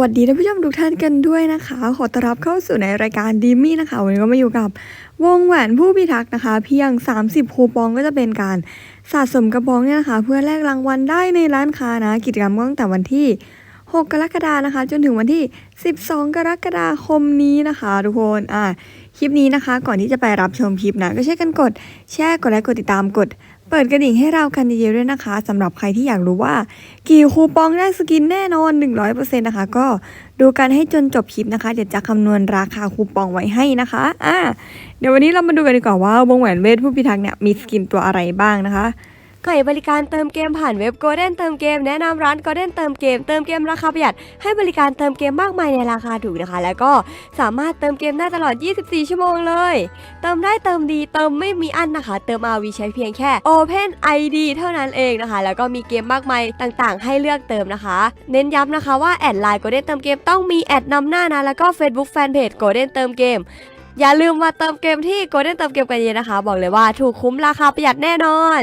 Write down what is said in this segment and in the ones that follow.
วัสดีท่านผู้ชมทุกท่านกันด้วยนะคะ ขอต้อนรับเข้าสู่ในรายการดีมี่นะคะ วันนี้ก็มาอยู่กับวงแหวนผู้พิทักษ์นะคะ เพียง 30 คูปองก็จะเป็นการสะสมกระบองเนี่ยนะคะ เพื่อแลกรางวัลได้ในร้านค้านะ กิจกรรมตั้งแต่วันที่ 6 กรกฎานะคะ จนถึงวันที่ 12 กรกฎาคมนี้นะคะ ทุกคนอ่าคลิปนี้นะคะ ก่อนที่จะไปรับชมคลิปนะก็ช่วยกันกดแชร์กดไลค์กดติดตามกด เปิดกระดิ่งให้เรากันเยอะๆด้วยนะคะสำหรับใครที่อยากรู้ว่า กี่คูปองได้สกินแน่นอน 100%นะคะ ก็ดูกันให้จนจบคลิปนะคะ เดี๋ยวจะคำนวณราคาคูปองไว้ให้นะคะอ่าเดี๋ยววันนี้เรามาดูกันดีกว่าว่าวงแหวนเวทผู้พิทักษ์เนี่ยมีสกินตัวอะไรบ้างนะคะ ขายบริการเติมเกมผ่านเว็บ Golden เติมเกมแนะนำร้าน Golden เติมเกมเติมเกมราคาประหยัดให้บริการเติมเกมมากมายในราคาถูกนะคะ แล้วก็สามารถเติมเกมได้ตลอด 24 ชั่วโมงเลย เติมได้เติมดีเติมไม่มีอันนะคะ เติม RV ใช้เพียงแค่ Open ID เท่านั้นเองนะคะ แล้วก็มีเกมมากมายต่างๆ ให้เลือกเติมนะคะ เน้นย้ำนะคะว่าแอดไลน์ Golden เติมเกมต้องมีแอดนำหน้านะแล้วก็ Facebook Fanpage Golden เติมเกมอย่าลืมมาเติมเกมที่ Golden เติมเกมกันเยอะนะคะ บอกเลยว่าถูกคุ้มราคาประหยัดแน่นอน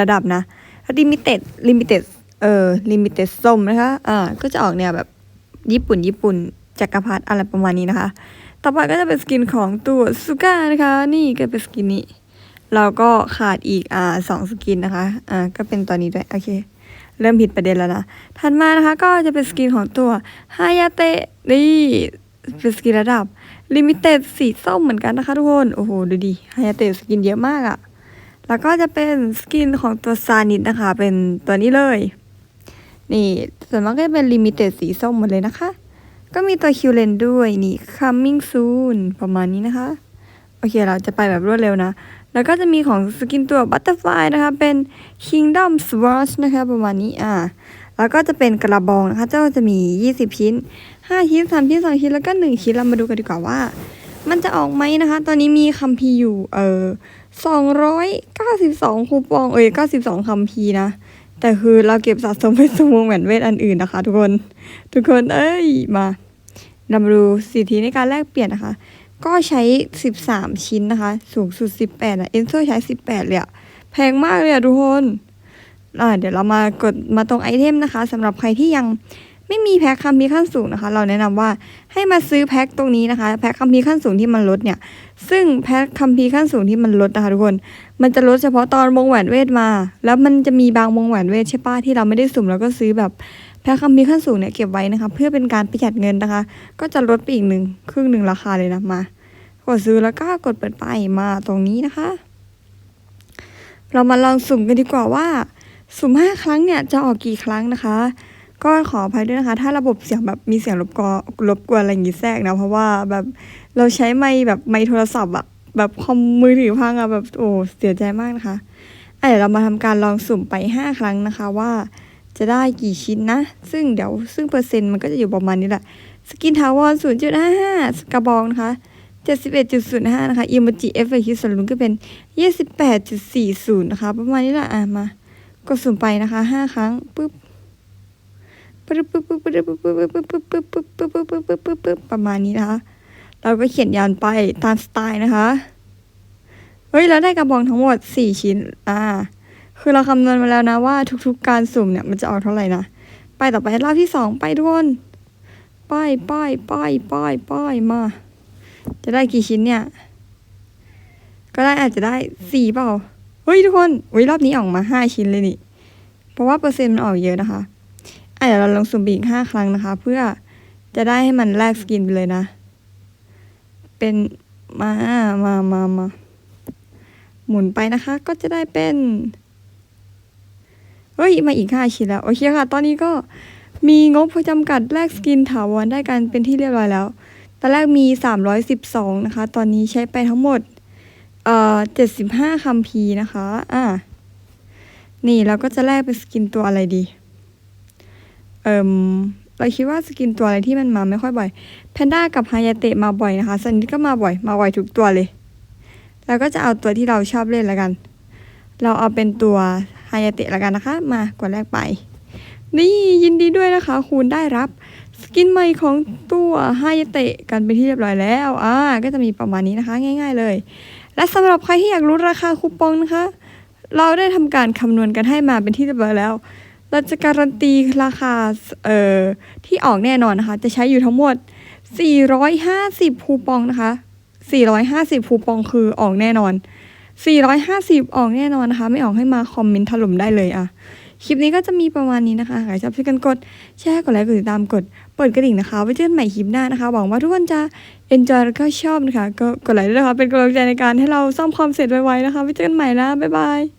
ระดับระดับนะ Limited Limited เอ่อ Limited ส้มนะคะอ่าก็จะออกแนวแบบญี่ปุ่น ญี่ปุ่นจักรพรรดิอะไรประมาณนี้นะคะ ต่อไปก็จะเป็นสกินของตัวซูก้านะคะ นี่ก็เป็นสกินนี้เราก็ขาดอีกอ่าสองสกินนะคะอ่าก็เป็นตอนนี้ด้วยโอเค เริ่มผิดประเด็นแล้วนะถัดมานะคะก็จะเป็นสกินของตัวฮายาเตะนี่เป็นสกินระดับลิมิเต็ดสีส้มเหมือนกันนะคะทุกคน โอ้โห ดูดิฮายาเตะสกินเยอะมากอะ แล้วก็จะเป็นสกินของตัวซานิดนะคะ เป็นตัวนี้เลย นี่ส่วนมากก็จะเป็นลิมิเต็ดสีส้มหมดเลยนะคะ ก็มีตัวคิวเลนด้วยนี่ coming soon ประมาณนี้นะคะ โอเคเราจะไปแบบรวดเร็วนะ แล้วก็จะมีของสกินตัว Butterfly นะคะ เป็น Kingdom Swatch นะคะประมาณนี้อ่าแล้วก็จะเป็นกระบองนะคะ เจ้าจะมี 20 ชิ้น 5 ชิ้น 3 ชิ้น 2 ชิ้น แล้วก็ 1 ชิ้น เรามาดูกันดีกว่าว่า มันจะออกไหมนะคะ ตอนนี้มีคัมภีร์อยู่ เออ292คูปอง เอ้ย92คัมภีร์นะ แต่คือเราเก็บสะสมไปสมวงแหวนเวทอันอื่นนะคะ ทุกคน ทุกคน เอ้ย มาเรามาดูสิทธิในการแลกเปลี่ยนนะคะ ก็ใช้ 13 ชิ้นนะคะ สูงสุด 18อะเอ็นโซใช้ 18เลยอะแพงมากเลยอะทุกคน อ่า เดี๋ยวเรามากดมาตรงไอเทมนะคะสำหรับใครที่ยัง ไม่มีแพ็คคัมภีร์ขั้นสูงนะคะ เราแนะนำว่าให้มาซื้อแพ็คตรงนี้นะคะ แพ็คคัมภีร์ขั้นสูงที่มันลดเนี่ย ซึ่งแพ็คคัมภีร์ขั้นสูงที่มันลดนะคะทุกคน มันจะลดเฉพาะตอนวงแหวนเวทมา แล้วมันจะมีบางวงแหวนเวทใช่ปะที่เราไม่ได้สุ่มแล้วก็ซื้อแบบแพ็คคัมภีร์ขั้นสูงเนี่ยเก็บไว้นะคะ เพื่อเป็นการประหยัดเงินนะคะ ก็จะลดไปอีกหนึ่งครึ่งหนึ่งราคาเลยนะมา กดซื้อแล้วก็กดเปิดไปมาตรงนี้นะคะ เรามาลองสุ่มกันดีกว่าว่าสุ่มห้าครั้งเนี่ยจะออกกี่ครั้งนะคะ ก็ขออภัยด้วยนะคะ ถ้าระบบเสียงแบบมีเสียงรบกวนรบกวนอะไรอย่างงี้แทรกนะ เพราะว่าแบบเราใช้ไมค์แบบไมค์โทรศัพท์อะแบบคอมมือถือพังอะแบบโอ้เสียใจมากนะคะเดี๋ยวเรามาทำการลองสุ่มไปห้าครั้งนะคะว่าจะได้กี่ชิ้นนะ ซึ่งเดี๋ยวซึ่งเปอร์เซ็นต์มันก็จะอยู่ประมาณนี้แหละ สกินทาวอน0.55กระบองนะคะ71.05นะคะอีมจิเอฟเฟกต์คิส่วนลุ้นก็เป็น28.40นะคะ ประมาณนี้แหละอะมากดสุ่มไปนะคะ5ครั้งปึ๊บ ประมาณนี้นะคะ เราก็เขียนยันไปตามสไตล์นะคะ เฮ้ย เราได้กระบองทั้งหมดสี่ชิ้น อ่า คือเราคำนวณมาแล้วนะว่าทุกๆการสุ่มเนี่ยมันจะออกเท่าไหร่นะ ไปต่อไปรอบที่สองไปทุกคนป้ายป้ายป้ายป้ายป้ายมา จะได้กี่ชิ้นเนี่ย ก็ได้อาจจะได้สี่เปล่า เฮ้ยทุกคนอุ้ยรอบนี้ออกมาห้าชิ้นเลยนี่ เพราะว่าเปอร์เซ็นต์มันออกเยอะนะคะ อะเดี๋ยวเราลองสุ่มอีกห้าครั้งนะคะ เพื่อจะได้ให้มันแลกสกินไปเลยนะ เป็นมามามามาหมุนไปนะคะ ก็จะได้เป็นเฮ้ยมาอีกห้าชิ้นแล้ว โอเคค่ะ ตอนนี้ก็มีงบพอจำกัดแลกสกินถาวรได้กันเป็นที่เรียบร้อยแล้ว ตอนแรกมี 312 นะคะ ตอนนี้ใช้ไปทั้งหมด เอ่อ 75 คัมภีนะคะ อ่า นี่เราก็จะแลกเป็นสกินตัวอะไรดี เอ่มเราคิดว่าสกินตัวอะไรที่มันมาไม่ค่อยบ่อยแพนด้ากับฮายาเตะมาบ่อยนะคะซันนิดก็มาบ่อย มาบ่อยทุกตัวเลย แล้วก็จะเอาตัวที่เราชอบเล่นแล้วกัน เราเอาเป็นตัวฮายาเตะแล้วกันนะคะ มากดแรกไป นี่ยินดีด้วยนะคะ คุณได้รับสกินใหม่ของตัวฮายาเตะกันเป็นที่เรียบร้อยแล้วอ่าก็จะมีประมาณนี้นะคะ ง่าย ๆ เลย และสำหรับใครที่อยากรู้ราคาคูปองนะคะ เราได้ทำการคำนวณกันให้มาเป็นที่เรียบร้อยแล้ว เราจะการันตีราคาเอ่อที่ออกแน่นอนนะคะ จะใช้อยู่ทั้งหมด 450 คูปองนะคะ 450 คูปองคือออกแน่นอน 450 ออกแน่นอนนะคะ ไม่ออกให้มาคอมเมนต์ถล่มได้เลยอะคลิปนี้ก็จะมีประมาณนี้นะคะหากชอบช่วยกันกดแชร์กดไลค์กดติดตามกดเปิดกระดิ่งนะคะ ไว้เจอกันใหม่คลิปหน้านะคะ หวังว่าทุกคนจะ enjoy แล้วก็ชอบนะคะ ก็กดไลค์ด้วยนะคะ เป็นกำลังใจในการให้เราซ่อมความเสร็จไวๆนะคะ ไว้เจอกันใหม่นะ บ๊ายบาย